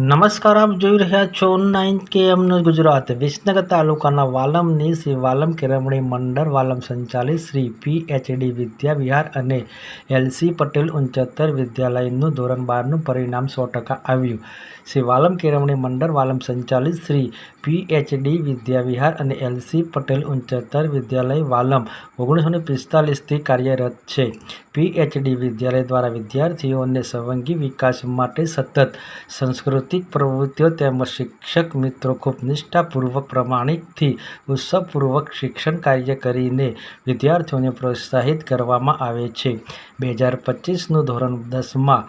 નમસ્કાર, આપ જોઈ રહ્યા છો ઓનલાઈન કે એમનું ગુજરાત. વિસનગર તાલુકાના વાલમની શ્રી વાલમ કેરમણી મંડળ વાલમ સંચાલિત શ્રી પી એચડી વિદ્યા અને એલસી પટેલ ઉંચોતર વિદ્યાલયનું ધોરણ બારનું પરિણામ સો ટકા આવ્યું. શ્રી વાલમ કેરમણી મંડળ વાલમ સંચાલિત શ્રી પી એચડી વિદ્યા અને એલસી પટેલ ઉંચોતર વિદ્યાલય વાલમ ઓગણીસો પિસ્તાલીસથી કાર્યરત છે. પીએચડી વિદ્યાલય દ્વારા વિદ્યાર્થીઓને સર્વાંગી વિકાસ માટે સતત સાંસ્કૃતિક પ્રવૃત્તિઓ તેમજ શિક્ષક મિત્રો ખૂબ નિષ્ઠાપૂર્વક, પ્રમાણિકથી ઉત્સવપૂર્વક શિક્ષણ કાર્ય કરીને વિદ્યાર્થીઓને પ્રોત્સાહિત કરવામાં આવે છે. બે હજાર પચીસનું ધોરણ દસમાં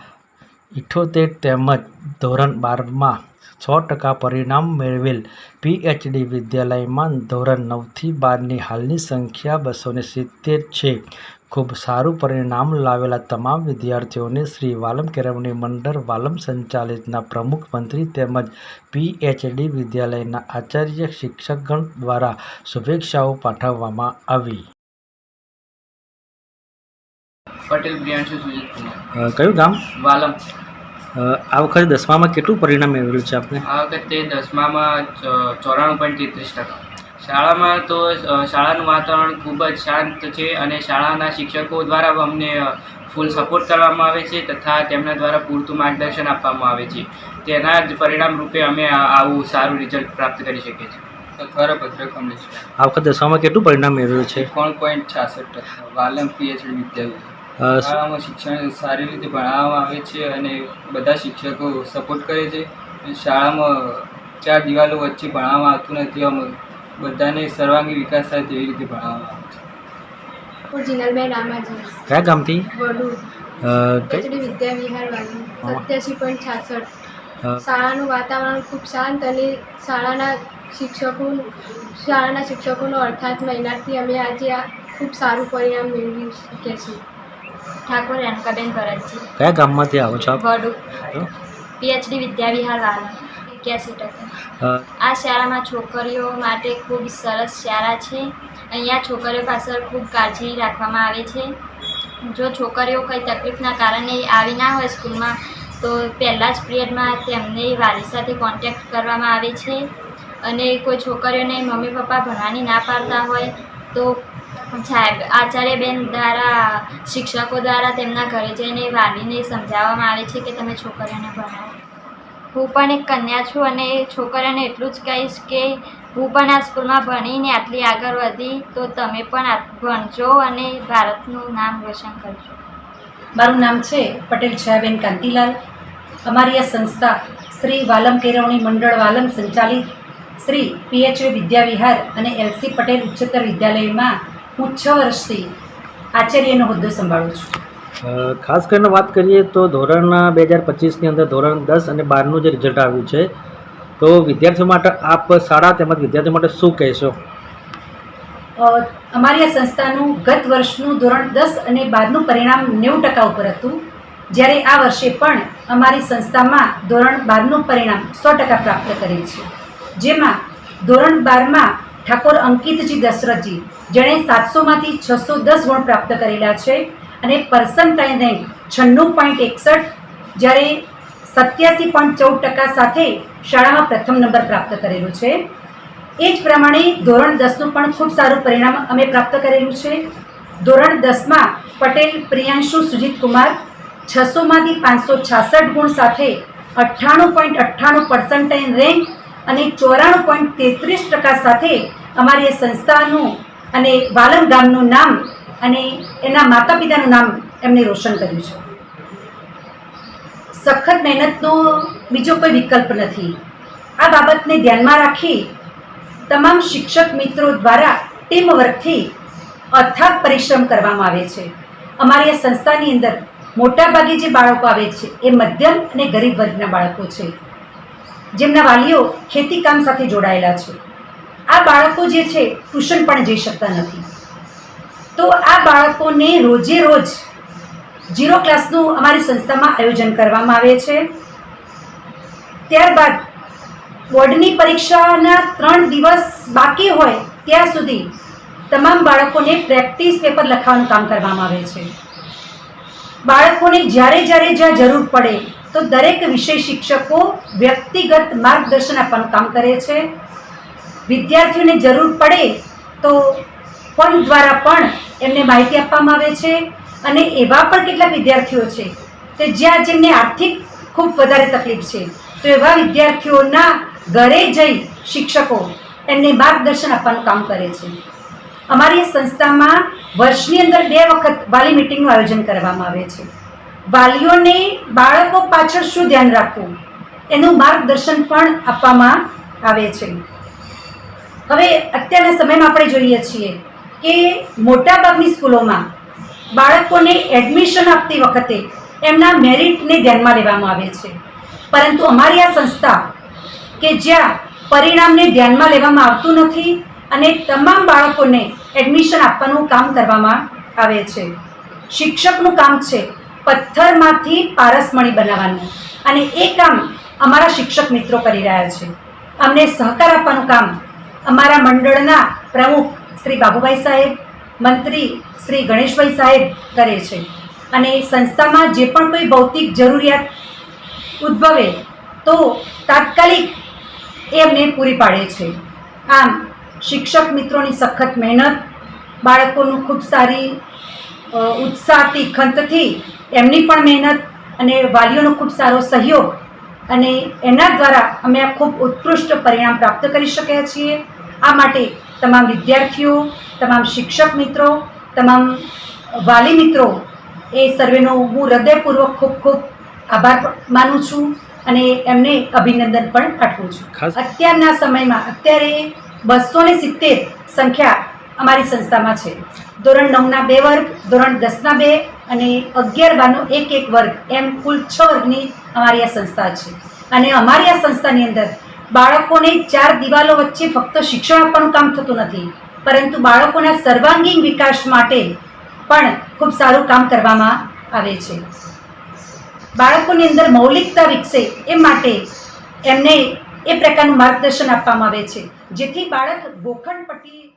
ઇઠોતેર તેમજ ધોરણ બારમાં સો ટકા પરિણામ મેળવેલ પીએચડી વિદ્યાલયમાં ધોરણ નવથી બારની હાલની સંખ્યા બસો સિત્તેર છે. ખૂબ સારું પરિણામ લાવેલા તમામ વિદ્યાર્થીઓને શ્રી વાલમ કેળવણી મંડળ વાલમ સંચાલિતના પ્રમુખ મંત્રી તેમજ પીએચડી વિદ્યાલયના આચાર્ય શિક્ષકગણ દ્વારા શુભેચ્છાઓ પાઠવવામાં આવી. પટેલ કયું ગામ? વાલમ. આ વખતે દસમામાં કેટલું પરિણામ મેળવેલું છે આપને? આ વખતે દસમામાં ચોરાણું પોઈન્ટ તેત્રીસ ટકા. શાળામાં તો શાળાનું વાતાવરણ ખૂબ જ શાંત છે અને શાળાના શિક્ષકો દ્વારા અમને ફૂલ સપોર્ટ કરવામાં આવે છે તથા તેમના દ્વારા પૂરતું માર્ગદર્શન આપવામાં આવે છે. તેના જ પરિણામ રૂપે અમે આવું સારું રિઝલ્ટ પ્રાપ્ત કરી શકીએ છીએ. સથવારા ભદ્રક કમલેશ આ વખત દસમામાં કેટલું પરિણામ મેળવ્યું છે? ત્રણ પોઈન્ટ છાસઠ ટકા. વાલમ પીએચડી વિદ્યાલય. શાળામાં શિક્ષણ સારી રીતે ભણાવવામાં આવે છે અને બધા શિક્ષકો સપોર્ટ કરે છે. શાળામાં ચાર દિવાલો વચ્ચે ભણાવવામાં આવતું નથી. આમ બધાને સર્વાંગી વિકાસ થાય તેવી રીતે ભણાવવામાં જીનલબેન રામાજી. કયા ગામથી? વડુ અ, વિદ્યા વિહાર વાલી સત્યાસી પોઈન્ટ છાસઠ. શાળાનું વાતાવરણ ખૂબ શાંત અને શાળાના શિક્ષકો શાળાના શિક્ષકોનો અર્થાત મહિનાથી અમે આજે આ ખૂબ સારું પરિણામ મેળવી શકીએ છીએ. ઠાકોર રેણકાબેન ભરતજી. કયા ગામમાંથી આવો છો વડુ પીએચડી વિદ્યાવિહાર વાલા એક્યાસી ટકા. આ શાળામાં છોકરીઓ માટે ખૂબ સરસ શાળા છે. અહીંયા છોકરીઓ પાછળ ખૂબ કાળજી રાખવામાં આવે છે. જો છોકરીઓ કંઈ તકલીફના કારણે આવી ના હોય સ્કૂલમાં તો પહેલાં જ પિરિયડમાં તેમને વાલી સાથે કોન્ટેક્ટ કરવામાં આવે છે. અને કોઈ છોકરીઓને મમ્મી પપ્પા ભણવાની ના પાડતા હોય તો સાહેબ આચાર્યબેન દ્વારા શિક્ષકો દ્વારા તેમના ઘરે જઈને વાલીને સમજાવવામાં આવે છે કે તમે છોકરીઓને ભણાવો. હું પણ એક કન્યા છું અને છોકરાને એટલું જ કહીશ કે હું પણ આ સ્કૂલમાં ભણીને આટલી આગળ વધી, તો તમે પણ ભણજો અને ભારતનું નામ રોશન કરજો. મારું નામ છે પટેલ છાયાબેન કાંતિલાલ. અમારી આ સંસ્થા શ્રી વાલમ કેળવણી મંડળ વાલમ સંચાલિત શ્રી પીએચયુ વિદ્યાવિહાર અને એલસી પટેલ ઉચ્ચતર વિદ્યાલયમાં હું છ વર્ષથી આચાર્યનો હોદ્દો સંભાળું છું. ખાસ કરીને વાત કરીએ તો ધોરણ બે હજાર પચીસની અંદર ધોરણ દસ અને બારનું જે રિઝલ્ટ આવ્યું છે, તો વિદ્યાર્થીઓ માટે આપ શાળા તેમજ વિદ્યાર્થીઓ માટે શું કહેશો? અમારી આ સંસ્થાનું ગત વર્ષનું ધોરણ દસ અને બારનું પરિણામ નેવું ટકા ઉપર હતું. જ્યારે આ વર્ષે પણ અમારી સંસ્થામાં ધોરણ બારનું પરિણામ સો ટકા પ્રાપ્ત કરેલ છે. જેમાં ધોરણ બારમાં ઠાકોર અંકિતજી દશરથજી, જેણે સાતસોમાંથી છસો દસ ગુણ પ્રાપ્ત કરેલા છે. અને પર્સન્ટાઇલ રેન્ક છન્નું પોઈન્ટ એકસઠ, જ્યારે સત્યાસી પોઈન્ટ ચૌદ ટકા સાથે શાળામાં પ્રથમ નંબર પ્રાપ્ત કરેલો છે. એ જ પ્રમાણે ધોરણ દસનું પણ ખૂબ સારું પરિણામ અમે પ્રાપ્ત કરેલું છે. ધોરણ દસમાં પટેલ, પ્રિયાંશુ, સુજીત કુમાર છસોમાંથી પાંચસો છાસઠ ગુણ સાથે અઠ્ઠાણું પોઈન્ટ અઠ્ઠાણું પર્સન્ટાઇન રેન્ક અને ચોરાણું પોઈન્ટ તેત્રીસ ટકા સાથે અમારી સંસ્થાનું અને વાલમ ગામનું નામ અને એના માતા પિતાનું નામ એમને રોશન કર્યું છે. સખત મહેનતનો બીજો કોઈ વિકલ્પ નથી. આ બાબતને ધ્યાનમાં રાખી તમામ શિક્ષક મિત્રો દ્વારા ટીમ વર્કથી અથાગ પરિશ્રમ કરવામાં આવે છે. અમારી આ સંસ્થાની અંદર મોટાભાગે જે બાળકો આવે છે એ મધ્યમ અને ગરીબ વર્ગના બાળકો છે. જેમના વાલીઓ ખેતીકામ સાથે જોડાયેલા છે. આ બાળકો જે છે, ટ્યુશન પણ જઈ શકતા નથી. તો આ બાળકોને રોજે રોજ ઝીરો ક્લાસનું અમારી સંસ્થામાં આયોજન કરવામાં આવે છે. ત્યારબાદ બોર્ડની પરીક્ષાના ત્રણ દિવસ બાકી હોય ત્યાં સુધી તમામ બાળકોને પ્રેક્ટિસ પેપર લખવાનું કામ કરવામાં આવે છે. બાળકોને જ્યારે જ્યારે જ્યાં જરૂર પડે તો દરેક વિષય શિક્ષકો વ્યક્તિગત માર્ગદર્શન આપવાનું કામ કરે છે. વિદ્યાર્થીઓને જરૂર પડે તો ફોન દ્વારા પણ એમને માહિતી આપવામાં આવે છે અને એવા પણ કેટલા વિદ્યાર્થીઓ છે કે જ્યાં જેમને આર્થિક ખૂબ વધારે તકલીફ છે. તો એવા વિદ્યાર્થીઓના ઘરે જઈ શિક્ષકો એમને માર્ગદર્શન આપવાનું કામ કરે છે. અમારી સંસ્થામાં વર્ષની અંદર બે વખત વાલી મિટિંગનું આયોજન કરવામાં આવે છે. વાલીઓને બાળકો પાછળ શું ધ્યાન રાખવું એનું માર્ગદર્શન પણ આપવામાં આવે છે. હવે અત્યારના સમયમાં આપણે જોઈએ છીએ કે મોટાભાગની સ્કૂલોમાં બાળકોને એડમિશન આપતી વખતે એમના મેરિટને ધ્યાનમાં લેવામાં આવે છે. પરંતુ અમારી આ સંસ્થા કે જ્યાં પરિણામને ધ્યાનમાં લેવામાં આવતું નથી અને તમામ બાળકોને એડમિશન આપવાનું કામ કરવામાં આવે છે. શિક્ષકનું કામ છે પથ્થરમાંથી પારસમણી બનાવવાનું અને એ કામ અમારા શિક્ષક મિત્રો કરી રહ્યા છે. અમને સહકાર આપવાનું કામ અમારા મંડળના પ્રમુખ શ્રી બાબુભાઈ સાહેબ, મંત્રી શ્રી ગણેશભાઈ સાહેબ કરે છે. અને સંસ્થામાં જે પણ કોઈ ભૌતિક જરૂરિયાત ઉદ્ભવે, તો તાત્કાલિક એ અમને પૂરી પાડે છે. આમ, શિક્ષક મિત્રોની સખત મહેનત, બાળકોનું ખૂબ સારી ઉત્સાહથી, ખંતથી એમની પણ મહેનત અને વાલીઓનો ખૂબ સારો સહયોગ અને એના દ્વારા અમે આ ખૂબ ઉત્કૃષ્ટ પરિણામ પ્રાપ્ત કરી શક્યા છીએ. આ માટે તમામ વિદ્યાર્થીઓ તમામ શિક્ષક મિત્રો તમામ વાલી મિત્રો એ સર્વેનો હું હૃદયપૂર્વક ખૂબ ખૂબ આભાર માનું છું અને એમને અભિનંદન પણ પાઠવું છું. અત્યારના સમયમાં અત્યારે બસો ને સિત્તેર સંખ્યા અમારી સંસ્થામાં છે. ધોરણ નવના બે વર્ગ ધોરણ દસના બે અને અગિયાર બારનો એક એક વર્ગ એમ કુલ છ વર્ગની અમારી આ સંસ્થા છે. અને અમારી આ સંસ્થાની અંદર બાળકોને ચાર દિવાલો વચ્ચે ફક્ત શિક્ષણ આપવાનું કામ થતું નથી, પરંતુ બાળકોના સર્વાંગીણ વિકાસ માટે પણ ખૂબ સારું કામ કરવામાં આવે છે. બાળકોની અંદર મૌલિકતા વિકસે એ માટે એમને એ પ્રકારનું માર્ગદર્શન આપવામાં આવે છે, જેથી બાળક ગોખણપટ્ટી